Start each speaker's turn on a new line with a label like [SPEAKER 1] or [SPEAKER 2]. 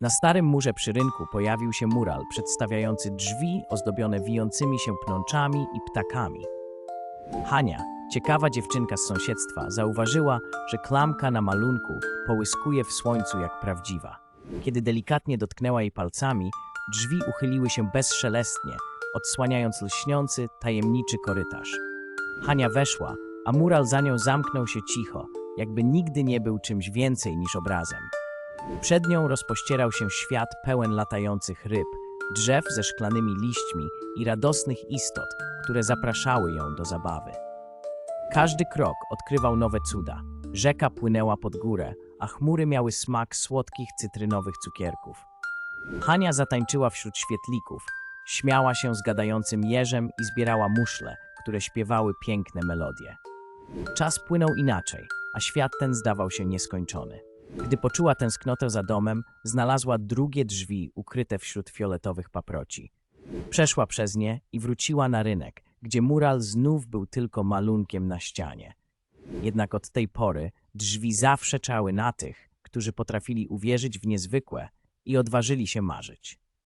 [SPEAKER 1] Na starym murze przy rynku pojawił się mural przedstawiający drzwi ozdobione wijącymi się pnączami i ptakami. Hania, ciekawa dziewczynka z sąsiedztwa, zauważyła, że klamka na malunku połyskuje w słońcu jak prawdziwa. Kiedy delikatnie dotknęła jej palcami, drzwi uchyliły się bezszelestnie, odsłaniając lśniący, tajemniczy korytarz. Hania weszła, a mural za nią zamknął się cicho, jakby nigdy nie był czymś więcej niż obrazem. Przed nią rozpościerał się świat pełen latających ryb, drzew ze szklanymi liśćmi i radosnych istot, które zapraszały ją do zabawy. Każdy krok odkrywał nowe cuda. Rzeka płynęła pod górę, a chmury miały smak słodkich cytrynowych cukierków. Hania zatańczyła wśród świetlików, śmiała się z gadającym jeżem i zbierała muszle, które śpiewały piękne melodie. Czas płynął inaczej, a świat ten zdawał się nieskończony. Gdy poczuła tęsknotę za domem, znalazła drugie drzwi ukryte wśród fioletowych paproci. Przeszła przez nie i wróciła na rynek, gdzie mural znów był tylko malunkiem na ścianie. Jednak od tej pory drzwi zawsze czały na tych, którzy potrafili uwierzyć w niezwykłe i odważyli się marzyć.